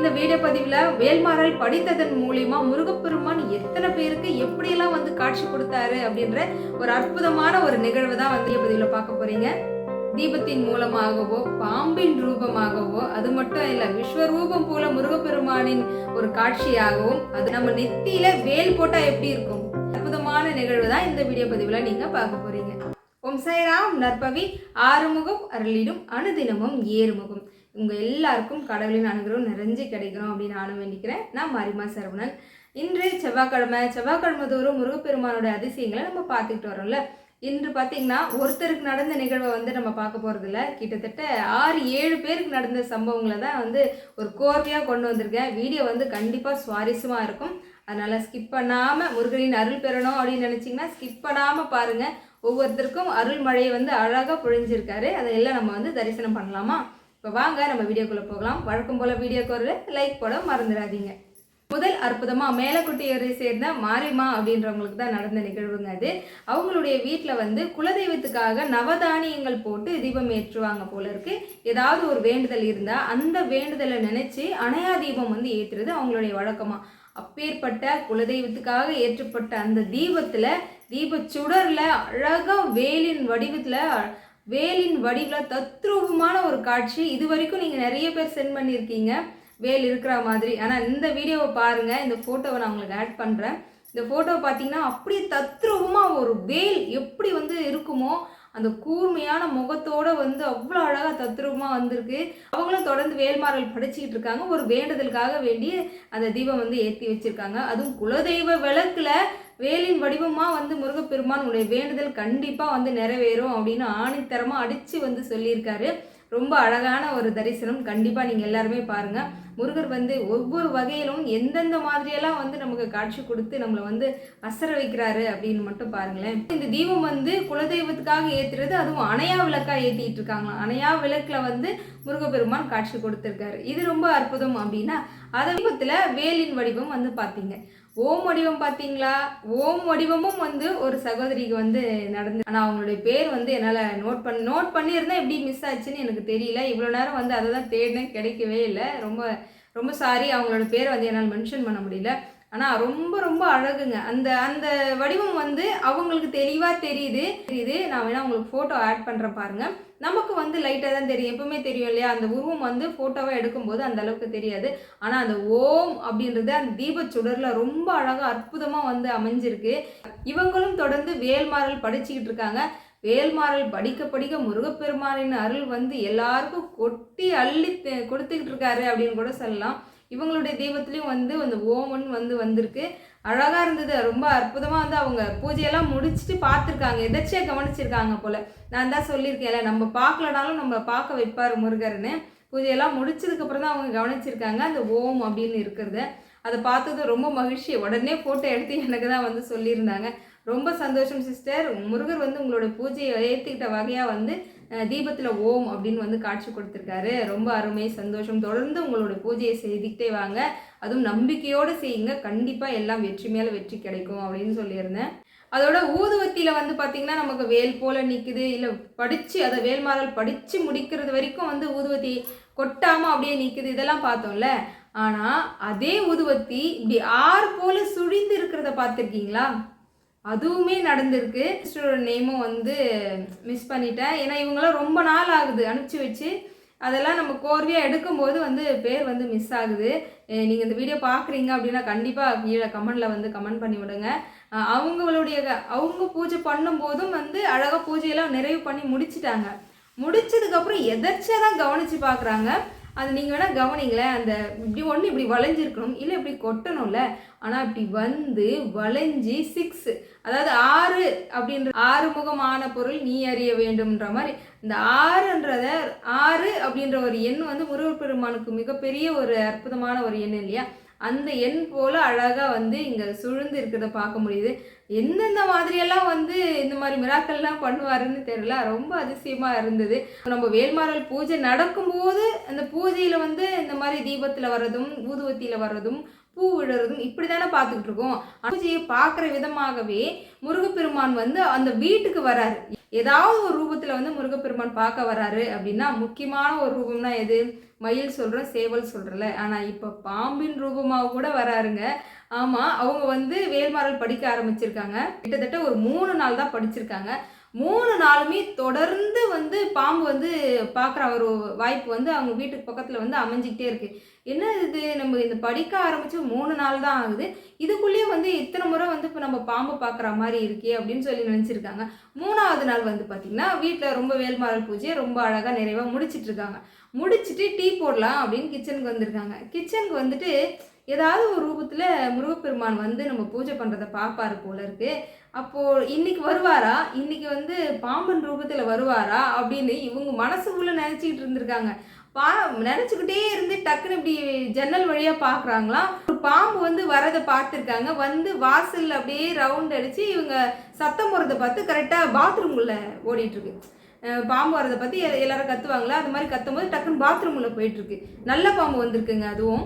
இந்த வீடியோ பதிவில் வேல்மாறல் படித்ததன் மூலியமாக முருகப்பெருமான் எத்தனை பேருக்கு எப்படியெல்லாம் வந்து காட்சி கொடுத்தாரு அப்படின்ற ஒரு அற்புதமான ஒரு நிகழ்வு தான் வந்து பதிவில் பார்க்க போறீங்க. தீபத்தின் மூலமாகவோ பாம்பின் ரூபமாகவோ அது மட்டும் இல்லை விஸ்வரூபம் போல முருகப்பெருமானின் ஒரு காட்சியாகவும் அது நம்ம நெத்தியில வேல் போட்டா எப்படி இருக்கும்? அற்புதமான நிகழ்வு தான் இந்த வீடியோ பதிவில் நீங்க பார்க்க போறீங்க. ஓம் சாய்ராம் நற்பவி ஆறுமுகம் அருளிடும் அனுதினமும் ஏறுமுகம். உங்க எல்லாருக்கும் கடவுளின் அனுகிரகம் நிறைஞ்சு கிடைக்கணும் அப்படின்னு நானும் வேண்டிக்கிறேன். நான் மாரிமா சரவணன். இன்று செவ்வாய்க்கிழமை செவ்வாய்க்கிழமை தோறும் முருகப்பெருமானோட அதிசயங்களை நம்ம பார்த்துக்கிட்டு வரோம்ல. இன்று பார்த்தீங்கன்னா ஒருத்தருக்கு நடந்த நிகழ்வை வந்து நம்ம பார்க்க போகிறதில்ல கிட்டத்தட்ட ஆறு ஏழு பேருக்கு நடந்த சம்பவங்களை தான் வந்து ஒரு கோர்வையாக கொண்டு வந்திருக்கேன். வீடியோ வந்து கண்டிப்பாக சுவாரஸ்யமாக இருக்கும். அதனால் ஸ்கிப் பண்ணாமல் முருகனின் அருள் பெறணும் அப்படின்னு நினச்சிங்கன்னா ஸ்கிப் பண்ணாமல் பாருங்கள் ஒவ்வொருத்தருக்கும் அருள் மழையை வந்து அழகாக பொழிஞ்சிருக்காரு. அதையெல்லாம் நம்ம வந்து தரிசனம் பண்ணலாமா? இப்போ வாங்க நம்ம வீடியோக்குள்ளே போகலாம். வழக்கம் போல் வீடியோக்கு ஒரு லைக் போட மறந்துடாதீங்க. முதல் அற்புதமாக மேலக்குட்டியரை சேர்ந்த மாரிமா அப்படின்றவங்களுக்கு தான் நடந்த நிகழ்வுங்க அது. அவங்களுடைய வீட்டில் வந்து குலதெய்வத்துக்காக நவதானியங்கள் போட்டு தீபம் ஏற்றுவாங்க போல இருக்கு. ஏதாவது ஒரு வேண்டுதல் இருந்தால் அந்த வேண்டுதலை நினச்சி அணையா தீபம் வந்து ஏற்றுறது அவங்களுடைய வழக்கமாக அப்பேற்பட்ட குலதெய்வத்துக்காக ஏற்றப்பட்ட அந்த தீபத்தில் தீப சுடரில் அழகாக வேலின் வடிவத்தில் வேலின் வடிவில் தத்ரூபமான ஒரு காட்சி. இது வரைக்கும் நீங்கள் நிறைய பேர் சென்ட் பண்ணியிருக்கீங்க. வேல் இருக்கிற மாதிரி. ஆனால் இந்த வீடியோவை பாருங்கள் இந்த ஃபோட்டோவை நான் உங்களுக்கு ஆட் பண்ணுறேன் இந்த ஃபோட்டோவை பார்த்தீங்கன்னா அப்படியே தத்ரூபமாக ஒரு வேல் எப்படி வந்து இருக்குமோ அந்த கூர்மையான முகத்தோடு வந்து அவ்வளோ அழகாக தத்ரூபமாக வந்திருக்கு. அவங்களும் தொடர்ந்து வேல்மாறல் படிச்சுக்கிட்டு இருக்காங்க. ஒரு வேண்டுதலுக்காக வேண்டி அந்த தீபம் வந்து ஏற்றி வச்சிருக்காங்க. அதுவும் குலதெய்வ விளக்குல வேலின் வடிவமாக வந்து முருகப்பெருமான் உடைய வேண்டுதல் கண்டிப்பாக வந்து நிறைவேறும் அப்படின்னு ஆணித்தரமாக அடித்து வந்து சொல்லியிருக்காரு. ரொம்ப அழகான ஒரு தரிசனம். கண்டிப்பாக நீங்கள் எல்லாருமே பாருங்கள் முருகர் வந்து ஒவ்வொரு வகையிலும் எந்தெந்த மாதிரியெல்லாம் வந்து நமக்கு காட்சி கொடுத்து நம்மளை வந்து அசர வைக்கிறாரு அப்படின்னு மட்டும் பாருங்களேன். இந்த தீபம் வந்து குலதெய்வத்துக்காக ஏற்றுறது அதுவும் அணையா விளக்காக ஏற்றிட்டு இருக்காங்களாம். அணையா விளக்கில் வந்து முருகப்பெருமான் காட்சி கொடுத்துருக்காரு. இது ரொம்ப அற்புதம் அப்படின்னா அதை தீபத்தில் வேலின் வடிவம் வந்து பார்த்தீங்க ஓம் வடிவம் பார்த்தீங்களா ஓம் வடிவமும் வந்து ஒரு சகோதரிக்கு வந்து நடந்து ஆனால் அவங்களுடைய பேர் வந்து என்னால் நோட் பண்ண நோட் பண்ணியிருந்தேன் எப்படி மிஸ் ஆச்சுன்னு எனக்கு தெரியல. இவ்வளோ நேரம் வந்து அதை தான் தேடினேன் கிடைக்கவே இல்லை. ரொம்ப ரொம்ப சாரி அவங்களோட பேரை வந்து என்னால் மென்ஷன் பண்ண முடியல. ஆனால் ரொம்ப ரொம்ப அழகுங்க. அந்த அந்த வடிவம் வந்து அவங்களுக்கு தெளிவாக தெரியுது. தெரியுது. நான் வேணால் உங்களுக்கு ஃபோட்டோ ஆட் பண்ணுறேன் பாருங்கள் நமக்கு வந்து லைட்டாக தான் தெரியும். எப்பவுமே தெரியும் இல்லையா? அந்த உருவம் வந்து ஃபோட்டோவாக எடுக்கும்போது அந்த அளவுக்கு தெரியாது. ஆனால் அந்த ஓம் அப்படின்றது அந்த தீபச்சுடரில் ரொம்ப அழகாக அற்புதமாக வந்து அமைஞ்சிருக்கு. இவங்களும் தொடர்ந்து வேல்மாறல் படிச்சுக்கிட்டு இருக்காங்க. வேல்மாறல் படிக்க படிக்க முருகப்பெருமானின் அருள் வந்து எல்லாருக்கும் கொட்டி அள்ளி கொடுத்துக்கிட்டு இருக்காரு அப்படின்னு கூட சொல்லலாம். இவங்களுடைய தெய்வத்துலேயும் வந்து அந்த ஓமன் வந்து வந்திருக்கு. அழகாக இருந்தது. ரொம்ப அற்புதமாக வந்து அவங்க பூஜையெல்லாம் முடிச்சுட்டு பார்த்துருக்காங்க. எதாச்சியாக கவனிச்சிருக்காங்க போல். நான் தான் சொல்லியிருக்கேன்ல நம்ம பார்க்கலனாலும் நம்ம பார்க்க வைப்பார் முருகர்னு. பூஜையெல்லாம் முடிச்சதுக்கப்புறம் தான் அவங்க கவனிச்சிருக்காங்க அந்த ஓம் அப்படின்னு இருக்கிறத. அதை பார்த்தது ரொம்ப மகிழ்ச்சி. உடனே ஃபோட்டோ எடுத்து எனக்கு தான் வந்து சொல்லியிருந்தாங்க. ரொம்ப சந்தோஷம் சிஸ்டர் முருகர் வந்து உங்களோட பூஜையை ஏற்றுக்கிட்ட வகையாக வந்து தீபத்தில் ஓம் அப்படின்னு வந்து காட்சி கொடுத்துருக்காரு. ரொம்ப அருமை சந்தோஷம். தொடர்ந்து உங்களோட பூஜையை செய்துக்கிட்டே வாங்க. அதுவும் நம்பிக்கையோடு செய்யுங்க. கண்டிப்பாக எல்லாம் வெற்றி மேலே வெற்றி கிடைக்கும் அப்படின்னு சொல்லியிருந்தேன். அதோட ஊதுவத்தியில் வந்து பார்த்திங்கன்னா நமக்கு வேல் போல் நிற்குது இல்லை படித்து அதை வேல்மாறல் படித்து முடிக்கிறது வரைக்கும் வந்து ஊதுவத்தி கொட்டாமல் அப்படியே நிற்குது இதெல்லாம் பார்த்தோம்ல. ஆனால் அதே ஊதுவத்தி இப்படி ஆறு போல் சுழிந்து இருக்கிறத பார்த்துருக்கீங்களா? அதுவுமே நடந்திருக்கு. சிஸ்டரோட நேமும் வந்து மிஸ் பண்ணிட்டேன். ஏன்னா இவங்களாம் ரொம்ப நாள் ஆகுது. அனுப்பிச்சி வச்சு அதெல்லாம் நம்ம கோர்வையாக எடுக்கும்போது வந்து பேர் வந்து மிஸ் ஆகுது. நீங்கள் இந்த வீடியோ பார்க்குறீங்க அப்படின்னா கண்டிப்பாக கீழே கமெண்டில் வந்து கமெண்ட் பண்ணி விடுங்க. அவங்களுடைய க- அவங்க பூஜை பண்ணும்போதும் வந்து அழகாக பூஜையெல்லாம் நிறைவு பண்ணி முடிச்சிட்டாங்க. முடிச்சதுக்கப்புறம் எதர்ச்சியாக தான் கவனித்து பார்க்குறாங்க. அது நீங்கள் வேணால் கவனிங்களேன் அந்த இப்படி ஒன்று இப்படி வளைஞ்சிருக்கணும் இல்லை இப்படி கொட்டணும்ல ஆனால் இப்படி வந்து வளைஞ்சி சிக்ஸ் அதாவது ஆறு அப்படின்ற ஆறு முகமான பொருள் நீ அறிய வேண்டும்ன்ற மாதிரி இந்த ஆறுன்றத ஆறு அப்படின்ற ஒரு எண் வந்து முருகப்பெருமானுக்கு மிகப்பெரிய ஒரு அற்புதமான ஒரு எண் இல்லையா? அந்த எண் போல் அழகாக வந்து இங்கே சுழ்ந்து இருக்கிறத பார்க்க முடியுது. எந்தெந்த மாதிரியெல்லாம் வந்து இந்த மாதிரி மிராக்கள்லாம் பண்ணுவாருன்னு தெரியல. ரொம்ப அதிசயமாக இருந்தது. நம்ம வேல்மாரல் பூஜை நடக்கும்போது அந்த பூஜையில் வந்து இந்த மாதிரி தீபத்தில் வர்றதும் ஊதுவத்தியில் வர்றதும் பூ விடுறதும் இப்படி தானே பார்த்துக்கிட்டு இருக்கோம். பூஜையை பார்க்குற விதமாகவே முருகப்பெருமான் வந்து அந்த வீட்டுக்கு வராரு. ஏதாவது ஒரு ரூபத்தில் வந்து முருகப்பெருமான் பார்க்க வராரு அப்படின்னா முக்கியமான ஒரு ரூபம்னா எது? மயில் சொல்கிறோம் சேவல் சொல்கிறல ஆனால் இப்போ பாம்பின் ரூபமாக கூட வராருங்க. ஆமாம் அவங்க வந்து வேல்மாறல் படிக்க ஆரம்பிச்சிருக்காங்க. கிட்டத்தட்ட ஒரு மூணு நாள் தான் படிச்சிருக்காங்க. மூணு நாளுமே தொடர்ந்து வந்து பாம்பு வந்து பார்க்குற ஒரு வாய்ப்பு வந்து அவங்க வீட்டுக்கு பக்கத்தில் வந்து அமைஞ்சிக்கிட்டே இருக்குது என்ன இது? நம்ம இந்த படிக்க ஆரம்பித்து மூணு நாள் தான் ஆகுது. இதுக்குள்ளேயே வந்து இத்தனை முறை வந்து இப்போ நம்ம பாம்பு பார்க்குற மாதிரி இருக்கே அப்படின்னு சொல்லி நினச்சிருக்காங்க. மூணாவது நாள் வந்து பார்த்திங்கன்னா வீட்டில் ரொம்ப வேல்மாறல் பூஜையை ரொம்ப அழகாக நிறைவாக முடிச்சிட்டு இருக்காங்க. முடிச்சிட்டு டீ போடலாம் அப்படின்னு கிச்சனுக்கு வந்திருக்காங்க. கிச்சனுக்கு வந்துட்டு ஏதாவது ஒரு ரூபத்தில் முருகப்பெருமான் வந்து நம்ம பூஜை பண்ணுறத பார்ப்பாரு போல இருக்கு. அப்போது இன்னைக்கு வருவாரா? இன்னைக்கு வந்து பாம்பன் ரூபத்தில் வருவாரா? அப்படின்னு இவங்க மனசுக்குள்ளே நினச்சிக்கிட்டு இருந்திருக்காங்க. பா நினச்சிக்கிட்டே இருந்து டக்குன்னு இப்படி ஜன்னல் வழியாக பார்க்குறாங்களாம் ஒரு பாம்பு வந்து வரதை பார்த்துருக்காங்க. வந்து வாசலில் அப்படியே ரவுண்ட் அடித்து இவங்க சத்தம் போகிறத பார்த்து கரெக்டாக பாத்ரூம்குள்ளே ஓடிட்டுருக்கு பாம்பு வரதை பற்றி எல்லாரும் கத்துவாங்களா? அது மாதிரி கத்தும் போது டக்குன்னு பாத்ரூம்குள்ளே போயிட்டுருக்கு நல்ல பாம்பு வந்திருக்குங்க அதுவும்.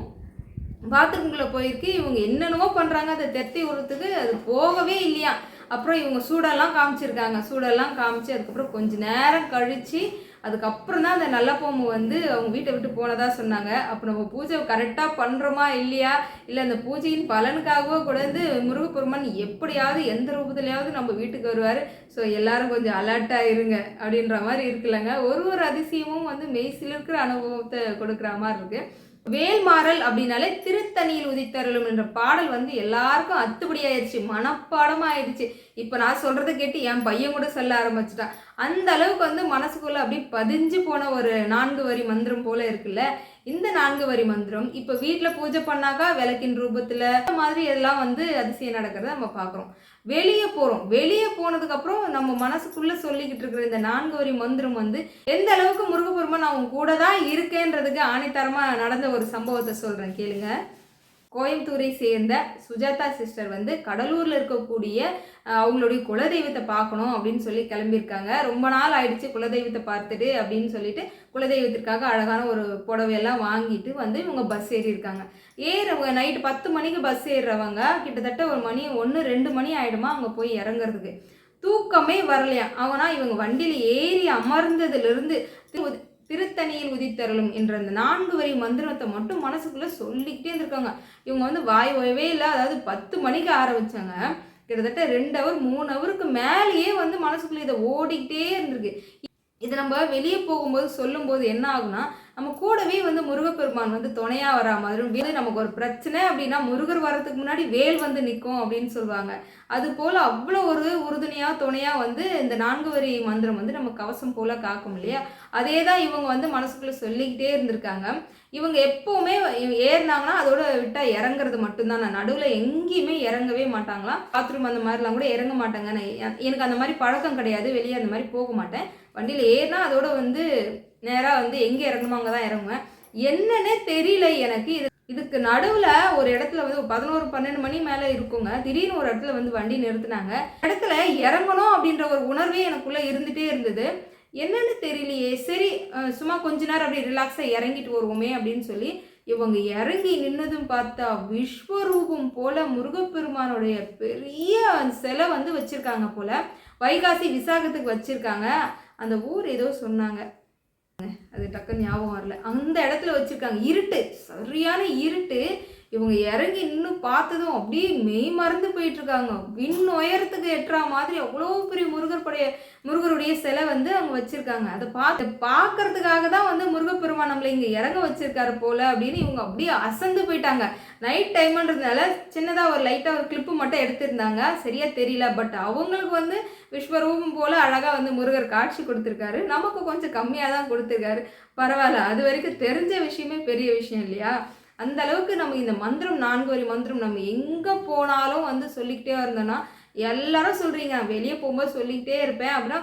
பாத்ரூம்குள்ளே போயிருக்கு. இவங்க என்னென்னவோ பண்ணுறாங்க அதை தெத்தி விடுறதுக்கு அது போகவே இல்லையா? அப்புறம் இவங்க சூடெல்லாம் காமிச்சிருக்காங்க. சூடெல்லாம் காமிச்சு அதுக்கப்புறம் கொஞ்ச நேரம் கழித்து அதுக்கப்புறம் தான் அந்த நல்ல பொம்மை வந்து அவங்க வீட்டை விட்டு போனதாக சொன்னாங்க. அப்போ நம்ம பூஜை கரெக்டாக பண்ணுறோமா இல்லையா? இல்லை அந்த பூஜையின் பலனுக்காகவோ கூட வந்து முருகப்பெருமான் எப்படியாவது எந்த ரூபத்துலையாவது நம்ம வீட்டுக்கு வருவார். ஸோ எல்லாரும் கொஞ்சம் அலர்ட்டாக இருங்க அப்படின்ற மாதிரி இருக்குல்லங்க. ஒரு ஒரு அதிசயமும் வந்து மெய்சில் இருக்கிற அனுபவத்தை கொடுக்குற மாதிரி இருக்குது வேல்மாறல் அப்படின்னாலே திருத்தணியில் உதித்தருளும் என்ற பாடல் வந்து எல்லாருக்கும் அத்துப்படி ஆயிடுச்சு மனப்பாடமாக ஆயிடுச்சு இப்போ நான் சொல்கிறத கேட்டு என் பையன் கூட சொல்ல ஆரம்பிச்சிட்டான். அந்த அளவுக்கு வந்து மனசுக்குள்ளே அப்படி பதிஞ்சு போன ஒரு நான்கு வரி மந்திரம் போல இருக்குல்ல? இந்த நான்கு வரி மந்திரம் இப்போ வீட்டில் பூஜை பண்ணாக்கா விளக்கின் ரூபத்தில் இந்த மாதிரி எல்லாம் வந்து அதிசயம் நடக்கிறத நம்ம பார்க்குறோம் வெளியே போகிறோம் வெளியே போனதுக்கப்புறம் நம்ம மனசுக்குள்ளே சொல்லிக்கிட்டு இருக்கிற இந்த நான்கு வரி மந்திரம் வந்து எந்த அளவுக்கு முருகப்பெருமா நான் உங்க கூட தான் இருக்கேன்றதுக்கு ஆணித்தரமாக நடந்த ஒரு சம்பவத்தை சொல்கிறேன் கேளுங்க. கோயம்புத்தூரை சேர்ந்த சுஜாதா சிஸ்டர் வந்து கடலூரில் இருக்கக்கூடிய அவங்களுடைய குலதெய்வத்தை பார்க்கணும் அப்படின்னு சொல்லி கிளம்பியிருக்காங்க. ரொம்ப நாள் ஆயிடுச்சு குலதெய்வத்தை பார்த்துட்டு அப்படின்னு சொல்லிட்டு குலதெய்வத்திற்காக அழகான ஒரு புடவையெல்லாம் வாங்கிட்டு வந்து இவங்க பஸ் ஏறி இருக்காங்க ஏறவங்க நைட்டு பத்து மணிக்கு பஸ் ஏறுறவங்க கிட்டத்தட்ட ஒரு மணி ஒன்று ரெண்டு மணி ஆகிடுமா அங்கே போய் இறங்குறதுக்கு. தூக்கமே வரலையா? அவனா இவங்க வண்டியில் ஏறி அமர்ந்ததுலேருந்து திருத்தணியில் உதித்தருளும் என்ற அந்த நான்கு வரி மந்திரத்தை மட்டும் மனசுக்குள்ளே சொல்லிக்கிட்டே இருந்திருக்காங்க. இவங்க வந்து வாய் ஓயவே இல்லை. அதாவது பத்து மணிக்கு ஆரம்பித்தாங்க கிட்டத்தட்ட ரெண்டு ஹவர் மூணு ஹவருக்கு மேலேயே வந்து மனசுக்குள்ளே இதை ஓடிக்கிட்டே இருந்திருக்கு. இது நம்ம வெளியே போகும்போது சொல்லும்போது என்ன ஆகுனா நம்ம கூடவே வந்து முருகப்பெருமான் வந்து துணையாக வரா மாதிரி நமக்கு ஒரு பிரச்சனை அப்படின்னா முருகர் வர்றதுக்கு முன்னாடி வேல் வந்து நிற்கும் அப்படின்னு சொல்லுவாங்க. அது போல் அவ்வளோ ஒரு உறுதுணையாக துணையாக வந்து இந்த நான்கு வரி மந்திரம் வந்து நம்ம கவசம் போல் காக்கும் இல்லையா? அதே தான் இவங்க வந்து மனசுக்குள்ளே சொல்லிக்கிட்டே இருந்திருக்காங்க. இவங்க எப்போவுமே ஏறினாங்கன்னா அதோட விட்டால் இறங்குறது மட்டும்தான். நான் நடுவில் எங்கேயுமே இறங்கவே மாட்டாங்களாம். பாத்ரூம் அந்த மாதிரிலாம் கூட இறங்க மாட்டாங்க. நான் எனக்கு அந்த மாதிரி பழக்கம் கிடையாது. வெளியே அந்த மாதிரி போக மாட்டேன். வண்டியில் ஏறினா அதோட வந்து நேராக வந்து எங்கே இறங்கணுமோ அங்கே தான் இறங்குவேன். என்னன்னே தெரியல எனக்கு. இது இதுக்கு நடுவில் ஒரு இடத்துல வந்து பதினோரு பன்னெண்டு மணி மேலே இருக்குங்க. திடீர்னு ஒரு இடத்துல வந்து வண்டி நிறுத்தினாங்க. இடத்துல இறங்கணும் அப்படின்ற ஒரு உணர்வே எனக்குள்ளே இருந்துகிட்டே இருந்தது. என்னன்னு தெரியலையே. சரி சும்மா கொஞ்ச நேரம் அப்படி ரிலாக்ஸாக இறங்கிட்டு வருவோமே அப்படின்னு சொல்லி இவங்க இறங்கி நின்னதும் பார்த்தா விஸ்வரூபம் போல முருகப்பெருமானுடைய பெரிய சிலை வந்து வச்சுருக்காங்க போல். வைகாசி விசாகத்துக்கு வச்சுருக்காங்க. அந்த ஊர் ஏதோ சொன்னாங்க. அது டக்குன்னு ஞாபகம் வரல. அந்த இடத்துல வச்சுருக்காங்க. இருட்டு. சரியான இருட்டு. இவங்க இறங்கி இன்னும் பார்த்ததும் அப்படியே மெய் மறந்து போயிட்டு இருக்காங்க விண் உயரத்துக்கு எட்டுற மாதிரி அவ்வளோ பெரிய முருகர் படைய முருகருடைய சிலை வந்து அவங்க வச்சிருக்காங்க. அதை பார்த்து பார்க்கறதுக்காக தான் வந்து முருகப்பெருமான் நம்மளை இங்கே இறங்க வச்சிருக்காரு போல அப்படின்னு இவங்க அப்படியே அசந்து போயிட்டாங்க. நைட் டைம்ன்றதுனால சின்னதாக ஒரு லைட்டாக ஒரு கிளிப்பு மட்டும் எடுத்திருந்தாங்க. சரியா தெரியல. பட் அவங்களுக்கு வந்து விஸ்வரூபம் போல அழகாக வந்து முருகர் காட்சி கொடுத்துருக்காரு. நமக்கு கொஞ்சம் கம்மியாக தான் கொடுத்துருக்காரு. பரவாயில்ல. அது வரைக்கும் தெரிஞ்ச விஷயமே பெரிய விஷயம் இல்லையா? அந்த அளவுக்கு நம்ம இந்த மந்திரம் நான்கு வரி மந்திரம் நம்ம எங்கே போனாலும் வந்து சொல்லிக்கிட்டே இருந்தோன்னா எல்லாரும் சொல்கிறீங்க வெளியே போகும்போது சொல்லிக்கிட்டே இருப்பேன். அப்படின்னா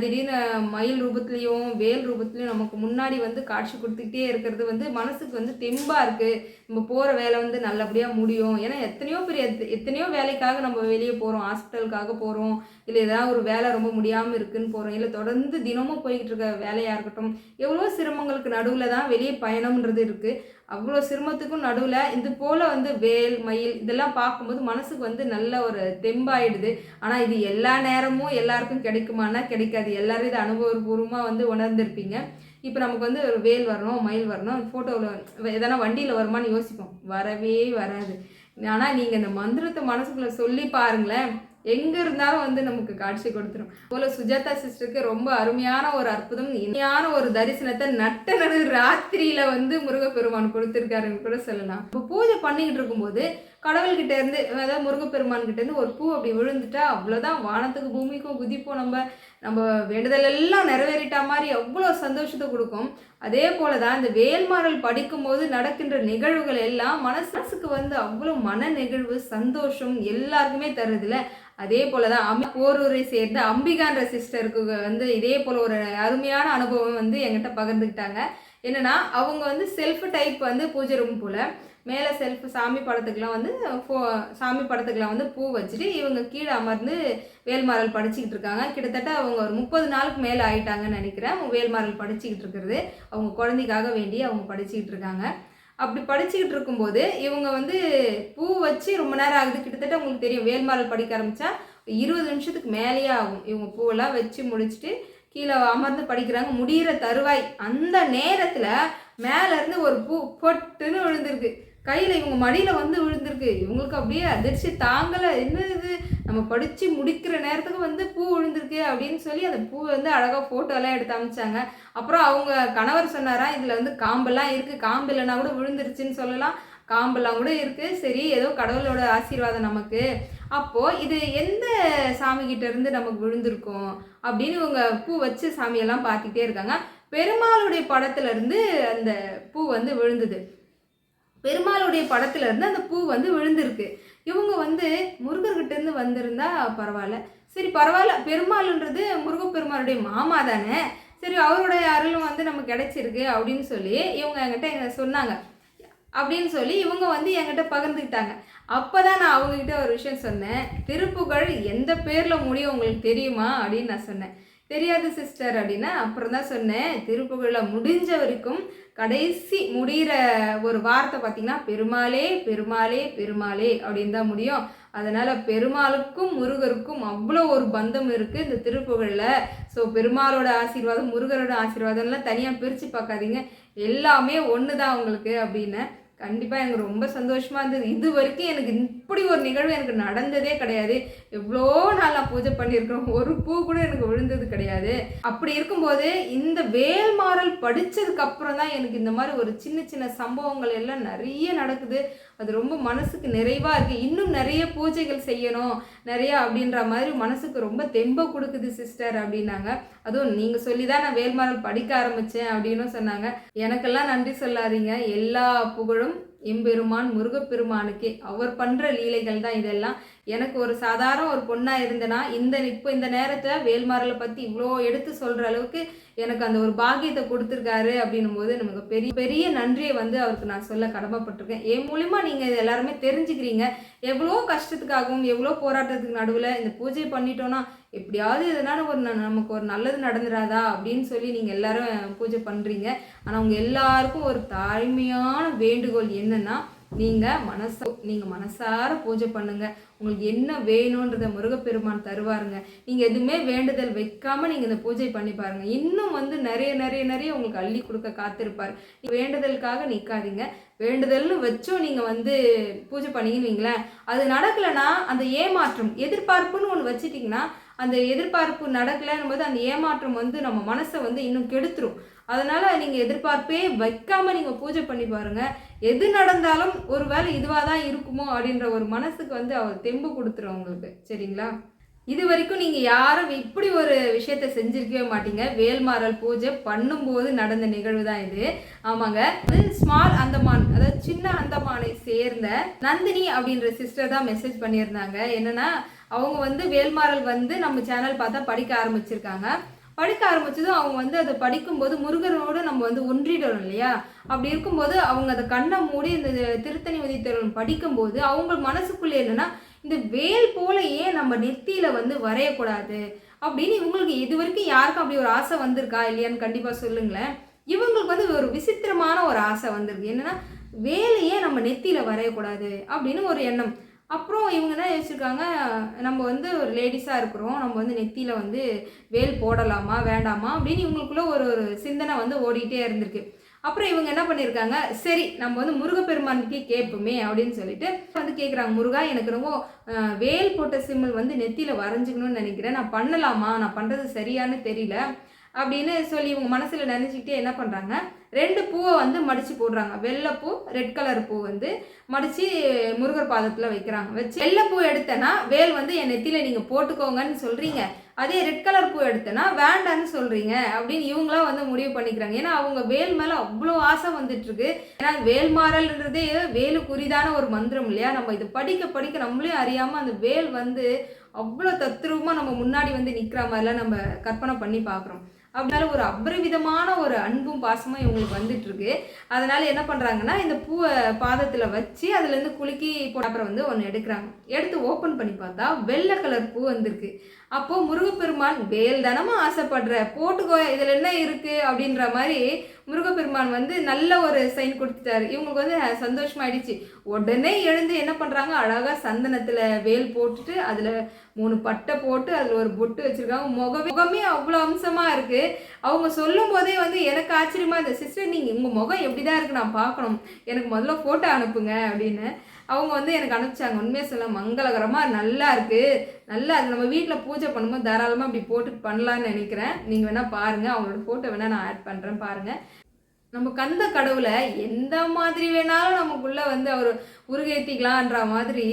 திடீர்னு மயில் ரூபத்துலேயும் வேல் ரூபத்துலேயும் நமக்கு முன்னாடி வந்து காட்சி கொடுத்துக்கிட்டே இருக்கிறது வந்து மனசுக்கு வந்து தெம்பாக இருக்குது நம்ம போகிற வேலை வந்து நல்லபடியாக முடியும். ஏன்னா எத்தனையோ பெரிய எத்தனையோ வேலைக்காக நம்ம வெளியே போகிறோம் ஹாஸ்பிட்டலுக்காக போகிறோம் இல்லை ஏதாவது ஒரு வேலை ரொம்ப முடியாமல் இருக்குன்னு போகிறோம் இல்லை தொடர்ந்து தினமும் போய்கிட்டு இருக்க வேலையாக இருக்கட்டும். எவ்வளோ சிரமங்களுக்கு நடுவில் தான் வெளியே பயணம்ன்றது இருக்குது அவ்வளோ சிரமத்துக்கும் நடுவில் இது போல் வந்து வேல் மயில் இதெல்லாம் பார்க்கும்போது மனசுக்கு வந்து நல்ல ஒரு தெம்பாயிடுது. ஆனால் இது எல்லா நேரமும் எல்லாருக்கும் கிடைக்குமானா கிடைக்காது. எல்லாரும் இதை அனுபவபூர்வமாக வந்து உணர்ந்திருப்பீங்க. இப்போ நமக்கு வந்து ஒரு வேல் வரணும் மயில் வரணும். ஃபோட்டோவில் எதனா வண்டியில் வருமான்னு யோசிப்போம். வரவே வராது. ஆனால் நீங்கள் இந்த மந்திரத்தை மனசுக்குள்ளே சொல்லி பாருங்களேன். எங்கே இருந்தாலும் வந்து நமக்கு காட்சி கொடுத்துரும். போல சுஜாதா சிஸ்டருக்கு ரொம்ப அருமையான ஒரு அற்புதம் இனிமையான ஒரு தரிசனத்தை நட்ட நடு ராத்திரியில வந்து முருகப்பெருமான் கொடுத்துருக்காருன்னு கூட சொல்லலாம். இப்போ பூஜை பண்ணிக்கிட்டு இருக்கும்போது கடவுள்கிட்ட இருந்து அதாவது முருகப்பெருமான் கிட்ட இருந்து ஒரு பூ அப்படி விழுந்துட்டா அவ்வளோதான் வானத்துக்கு பூமிக்கும் குதிப்போம் நம்ம. நம்ம வேண்டுதல் எல்லாம் நிறைவேறிட்டா மாதிரி அவ்வளோ சந்தோஷத்தை கொடுக்கும். அதே போல தான் இந்த வேல்மாறல் படிக்கும்போது நடக்கின்ற நிகழ்வுகள் எல்லாம் மனசுக்கு வந்து அவ்வளோ மன நிகழ்வு சந்தோஷம் எல்லாருக்குமே தருதுல அதே போல தான் அம் போரூரை சேர்ந்த அம்பிகான்ற சிஸ்டருக்கு வந்து இதே போல் ஒரு அருமையான அனுபவம் வந்து என்கிட்ட பகிர்ந்துக்கிட்டாங்க. என்னன்னா அவங்க வந்து செல்ஃப் டைப் வந்து பூஜை ரூம் போல். மேலே செல்ஃப் சாமி படத்துக்கெலாம் வந்து ஃபோ சாமி படத்துக்கெலாம் வந்து பூ வச்சுட்டு இவங்க கீழே அமர்ந்து வேல்மாரல் படிச்சுக்கிட்டு இருக்காங்க. கிட்டத்தட்ட அவங்க ஒரு முப்பது நாளுக்கு மேலே ஆயிட்டாங்கன்னு நினைக்கிறேன். அவங்க வேல்மாறல் படிச்சுக்கிட்டு இருக்கிறது. அவங்க குழந்தைக்காக வேண்டி அவங்க படிச்சுக்கிட்டு இருக்காங்க. அப்படி படிச்சுக்கிட்டு இருக்கும்போது இவங்க வந்து பூ வச்சு ரொம்ப நேரம் ஆகுது. கிட்டத்தட்ட உங்களுக்கு தெரியும் வேல்மாரல் படிக்க ஆரம்பித்தா இருபது நிமிஷத்துக்கு மேலேயே ஆகும். இவங்க பூவெல்லாம் வச்சு முடிச்சுட்டு கீழே அமர்ந்து படிக்கிறாங்க. முடிகிற தருவாய் அந்த நேரத்தில் மேலேருந்து ஒரு பூ பொட்டுன்னு விழுந்திருக்கு. கையில் இவங்க மடியில் வந்து விழுந்திருக்கு. இவங்களுக்கு அப்படியே அதிர்ச்சி தாங்கலை. என்ன இது? நம்ம படித்து முடிக்கிற நேரத்துக்கு வந்து பூ விழுந்திருக்கு அப்படின்னு சொல்லி அந்த பூவை வந்து அழகாக ஃபோட்டோலாம் எடுத்து அமைச்சாங்க. அப்புறம் அவங்க கணவர் சொன்னாரா இதில் வந்து காம்பெல்லாம் இருக்குது காம்பு இல்லைனா கூட விழுந்துருச்சுன்னு சொல்லலாம். காம்பெல்லாம் கூட இருக்குது சரி ஏதோ கடவுளோட ஆசீர்வாதம் நமக்கு. அப்போது இது எந்த சாமிகிட்ட இருந்து நமக்கு விழுந்திருக்கும்? அப்படின்னு இவங்க பூ வச்சு சாமியெல்லாம் பார்த்துக்கிட்டே இருக்காங்க. பெருமாளுடைய படத்துலேருந்து அந்த பூ வந்து விழுந்தது. பெருமாளுடைய படத்துல இருந்து அந்த பூ வந்து விழுந்திருக்கு. இவங்க வந்து முருகர்கிட்ட இருந்து வந்திருந்தா பரவாயில்ல. சரி பரவாயில்ல. பெருமாள்ன்றது முருகப்பெருமாளுடைய மாமா தானே. சரி அவருடைய அருளும் வந்து நமக்கு கிடைச்சிருக்கு அப்படின்னு சொல்லி இவங்க என்கிட்ட எங்களை சொன்னாங்க. அப்படின்னு சொல்லி இவங்க வந்து என்கிட்ட பகிர்ந்துக்கிட்டாங்க. அப்போ தான் நான் அவங்கக்கிட்ட ஒரு விஷயம் சொன்னேன். திருப்புகழ் எந்த பேரில் முடியும் உங்களுக்கு தெரியுமா அப்படின்னு நான் சொன்னேன். தெரியாது சிஸ்டர் அப்படின்னா அப்புறம் தான் சொன்னேன். திருப்புகழில் முடிஞ்ச வரைக்கும் கடைசி முடிகிற ஒரு வார்த்தை பார்த்திங்கன்னா பெருமாளே பெருமாளே பெருமாளே அப்படின்னு தான் முடியும். அதனால் பெருமாளுக்கும் முருகருக்கும் அவ்வளோ ஒரு பந்தம் இருக்குது இந்த திருப்புகழில். ஸோ பெருமாளோட ஆசீர்வாதம் முருகரோட ஆசீர்வாதம்லாம் தனியாக பிரித்து பார்க்காதீங்க. எல்லாமே ஒன்று தான் உங்களுக்கு அப்படின்னு. கண்டிப்பாக எனக்கு ரொம்ப சந்தோஷமாக இருந்தது. இது வரைக்கும் எனக்கு இப்படி ஒரு நிகழ்வு எனக்கு நடந்ததே கிடையாது. எவ்வளோ நாள் நான் பூஜை பண்ணியிருக்கிறோம். ஒரு பூ கூட எனக்கு விழுந்தது கிடையாது. அப்படி இருக்கும்போது இந்த வேல்மாறல் படித்ததுக்கு அப்புறம் தான் எனக்கு இந்த மாதிரி ஒரு சின்ன சின்ன சம்பவங்கள் எல்லாம் நிறைய நடக்குது. அது ரொம்ப மனசுக்கு நிறைவாக இருக்குது இன்னும் நிறைய பூஜைகள் செய்யணும். நிறையா அப்படின்ற மாதிரி மனசுக்கு ரொம்ப தெம்ப கொடுக்குது சிஸ்டர் அப்படின்னாங்க. அதுவும் நீங்கள் சொல்லி தான் நான் வேல்மாறல் படிக்க ஆரம்பித்தேன் அப்படின்னு சொன்னாங்க. எனக்கெல்லாம் நன்றி சொல்லாதீங்க. எல்லா புகழும் எம்பெருமான் முருகப்பெருமானுக்கே அவர் பண்ணுற லீலைகள் தான் இதெல்லாம். எனக்கு ஒரு சாதாரண ஒரு பொண்ணாக இருந்தேன்னா இந்த இப்போ இந்த நேரத்தில் வேல்மாரலை பற்றி இவ்வளோ எடுத்து சொல்கிற அளவுக்கு எனக்கு அந்த ஒரு பாக்கியத்தை கொடுத்துருக்காரு அப்படின்னும் போது நமக்கு பெரிய பெரிய நன்றியை வந்து அவருக்கு நான் சொல்ல கடமைப்பட்டிருக்கேன். என் மூலிமா நீங்கள் இது எல்லாருமே தெரிஞ்சுக்கிறீங்க. எவ்வளோ கஷ்டத்துக்காகவும் எவ்வளோ போராட்டத்துக்கு நடுவில் இந்த பூஜை பண்ணிட்டோன்னா எப்படியாவது எதனால ஒரு நமக்கு ஒரு நல்லது நடந்துடாதா அப்படின்னு சொல்லி நீங்கள் எல்லாரும் பூஜை பண்ணுறீங்க ஆனால் அவங்க எல்லாருக்கும் ஒரு தாழ்மையான வேண்டுகோள் என்னென்னா நீங்கள் மனச நீங்கள் மனசார பூஜை பண்ணுங்கள் உங்களுக்கு என்ன வேணுன்றத முருகப்பெருமான் தருவாருங்க. நீங்கள் எதுவுமே வேண்டுதல் வைக்காமல் நீங்கள் இந்த பூஜை பண்ணி பாருங்கள் இன்னும் வந்து நிறைய நிறைய நிறைய உங்களுக்கு அள்ளி கொடுக்க காத்திருப்பார். வேண்டுதலுக்காக நிற்காதீங்க வேண்டுதல்னு வச்சும் நீங்கள் வந்து பூஜை பண்ணீங்கன்னு அது நடக்கலைன்னா அந்த ஏமாற்றம் எதிர்பார்ப்புன்னு ஒன்று வச்சுட்டிங்கன்னா அந்த எதிர்பார்ப்பு நடக்கலைன்னும் போது அந்த ஏமாற்றம் வந்து நம்ம மனசை வந்து இன்னும் கெடுத்துரும். அதனால் நீங்கள் எதிர்பார்ப்பே வைக்காமல் நீங்கள் பூஜை பண்ணி பாருங்கள் எது நடந்தாலும் ஒரு வேளை இதுவாக தான் இருக்குமோ அப்படின்ற ஒரு மனசுக்கு வந்து அவர் தெம்பு கொடுத்துரும் உங்களுக்கு சரிங்களா? இது வரைக்கும் நீங்கள் யாரும் இப்படி ஒரு விஷயத்த செஞ்சிருக்கவே மாட்டீங்க. வேல்மாறல் பூஜை பண்ணும்போது நடந்த நிகழ்வு தான் இது. ஆமாங்க. இது ஸ்மால் அந்தமான் அதாவது சின்ன அந்தமானை சேர்ந்த நந்தினி அப்படின்ற சிஸ்டர் தான் மெசேஜ் பண்ணியிருந்தாங்க. என்னன்னா அவங்க வந்து வேல்மாறல் வந்து நம்ம சேனல் பார்த்தா படிக்க ஆரம்பிச்சிருக்காங்க. படிக்க ஆரம்பிச்சதும் அவங்க வந்து அதை படிக்கும்போது முருகனோடு நம்ம வந்து ஒன்றிடணும் இல்லையா? அப்படி இருக்கும்போது அவங்க அதை கண்ணை மூடி இந்த திருத்தணி உதித்தருள் படிக்கும்போது அவங்க மனசுக்குள்ளே என்னென்னா இந்த வேல் போல ஏன் நம்ம நெத்தியில் வந்து வரையக்கூடாது? அப்படின்னு இவங்களுக்கு இது வரைக்கும் யாருக்கும் அப்படி ஒரு ஆசை வந்திருக்கா இல்லையான்னு கண்டிப்பாக சொல்லுங்களேன். இவங்களுக்கு வந்து ஒரு விசித்திரமான ஒரு ஆசை வந்திருக்கு. என்னன்னா வேலையே நம்ம நெத்தியில் வரையக்கூடாது அப்படின்னு ஒரு எண்ணம். அப்புறம் இவங்க என்ன யோசிச்சிருக்காங்க? நம்ம வந்து ஒரு லேடிஸாக இருக்கிறோம். நம்ம வந்து நெத்தியில் வந்து வேல் போடலாமா வேண்டாமா அப்படின்னு இவங்களுக்குள்ள ஒரு ஒரு சிந்தனை வந்து ஓடிக்கிட்டே இருந்திருக்கு. அப்புறம் இவங்க என்ன பண்ணியிருக்காங்க சரி நம்ம வந்து முருகப்பெருமானுக்கே கேட்போமே அப்படின்னு சொல்லிட்டு வந்து கேட்குறாங்க முருகா எனக்கு ரொம்ப வேல் போட்ட சிம்மல் வந்து நெத்தியில் வரைஞ்சிக்கணும்னு நினைக்கிறேன். நான் பண்ணலாமா? நான் பண்ணுறது சரியான்னு தெரியல. அப்படின்னு சொல்லி இவங்க மனசில் நினச்சிக்கிட்டே என்ன பண்ணுறாங்க ரெண்டு பூவை வந்து மடித்து போடுறாங்க. வெள்ளைப்பூ ரெட் கலர் பூ வந்து மடித்து முருகர் பாதத்தில் வைக்கிறாங்க. வச்சு வெள்ளைப்பூ எடுத்தேன்னா வேல் வந்து என் நெத்தியில் நீங்கள் போட்டுக்கோங்கன்னு சொல்கிறீங்க அதே ரெட் கலர் பூ எடுத்தேன்னா வேண்டான்னு சொல்கிறீங்க அப்படின்னு இவங்களாம் வந்து முடிவு பண்ணிக்கிறாங்க. ஏன்னா அவங்க வேல் மேலே அவ்வளோ ஆசை வந்துட்டுருக்கு. ஏன்னா வேல் மாறல்ன்றதே வேலுக்குரிதான ஒரு மந்திரம் இல்லையா? நம்ம இது படிக்க படிக்க நம்மளே அறியாமல் அந்த வேல் வந்து அவ்வளோ தத்ரூபமாக நம்ம முன்னாடி வந்து நிற்கிற மாதிரிலாம் நம்ம கற்பனை பண்ணி பார்க்குறோம். அப்படினால ஒரு அபரிவிதமான ஒரு அன்பும் பாசமும் இவங்களுக்கு வந்துட்டு இருக்கு அதனால என்ன பண்ணுறாங்கன்னா இந்த பூவை பாதத்தில் வச்சு அதுலேருந்து குலுக்கி போட அப்புறம் வந்து ஒன்று எடுக்கிறாங்க. எடுத்து ஓப்பன் பண்ணி பார்த்தா வெள்ளை கலர் பூ வந்திருக்கு. அப்போ முருகப்பெருமான் வேல் தானமா ஆசைப்படுற? போட்டுக்கோ இதுல என்ன இருக்கு? அப்படின்ற மாதிரி முருகப்பெருமான் வந்து நல்ல ஒரு சைன் கொடுத்துட்டாரு. இவங்களுக்கு வந்து சந்தோஷமாயிடுச்சு. உடனே எழுந்து என்ன பண்றாங்க? அழகா சந்தனத்துல வேல் போட்டுட்டு அதுல மூணு பட்டை போட்டு அதில் ஒரு பொட்டு வச்சிருக்காங்க. முகமே முகமே அவ்வளோ அம்சமாக இருக்கு. அவங்க சொல்லும் போதே வந்து எனக்கு ஆச்சரியமா இந்த சிஸ்டர் நீங்கள் உங்கள் முகம் எப்படி தான் இருக்கு? நான் பார்க்கணும். எனக்கு முதல்ல ஃபோட்டோ அனுப்புங்க அப்படின்னு. அவங்க வந்து எனக்கு அனுப்பிச்சாங்க. உண்மையாக சொல்ல மங்களகரமாக நல்லா இருக்குது நல்லா இருக்குது நம்ம வீட்டில் பூஜை பண்ணும்போது தாராளமாக அப்படி போட்டு பண்ணலான்னு நினைக்கிறேன். நீங்கள் வேணால் பாருங்கள் அவங்களோட ஃபோட்டோ வேணால் நான் ஆட் பண்ணுறேன் பாருங்கள் நம்ம கந்த கடவுளை எந்த மாதிரி வேணாலும் நமக்குள்ளே வந்து அவர் உருகேற்றிக்கலான்ற மாதிரி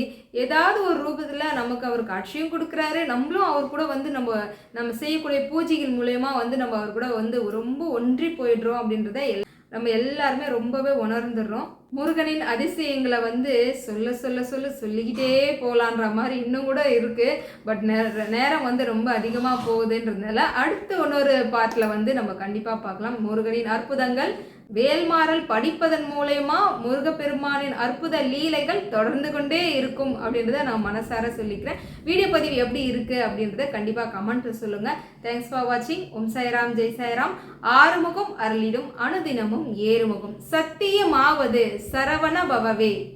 ஏதாவது ஒரு ரூபத்தில் நமக்கு அவர் காட்சியும் கொடுக்குறாரு. நம்மளும் அவர் கூட வந்து நம்ம நம்ம செய்யக்கூடிய பூஜைகள் மூலயமா வந்து நம்ம அவர் கூட வந்து ரொம்ப ஒன்றி போயிடுறோம் அப்படின்றத எல் நம்ம எல்லாருமே ரொம்பவே உணர்ந்துடுறோம். முருகனின் அதிசயங்களை வந்து சொல்ல சொல்ல சொல்ல சொல்லிக்கிட்டே போகலான்ற மாதிரி இன்னும் கூட இருக்கு. பட் நேர நேரம் வந்து ரொம்ப அதிகமாக போகுதுன்றதுனால அடுத்து இன்னொரு பார்ட்டில் வந்து நம்ம கண்டிப்பாக பார்க்கலாம். முருகனின் அற்புதங்கள் வேல்மாறல் படிப்பதன் மூலயமா முருகப்பெருமானின் அற்புத லீலைகள் தொடர்ந்து கொண்டே இருக்கும் அப்படின்றத நான் மனசார சொல்லிக்கிறேன். வீடியோ பதிவு எப்படி இருக்கு அப்படின்றத கண்டிப்பாக கமெண்ட்ல சொல்லுங்க. தேங்க்ஸ் ஃபார் வாட்சிங் ஓம் சாய்ராம் ஜெய் சாய்ராம். ஆறுமுகம் அருளிடும் அனுதினமும் ஏறுமுகம். சத்தியமாவது சரவண பவவே.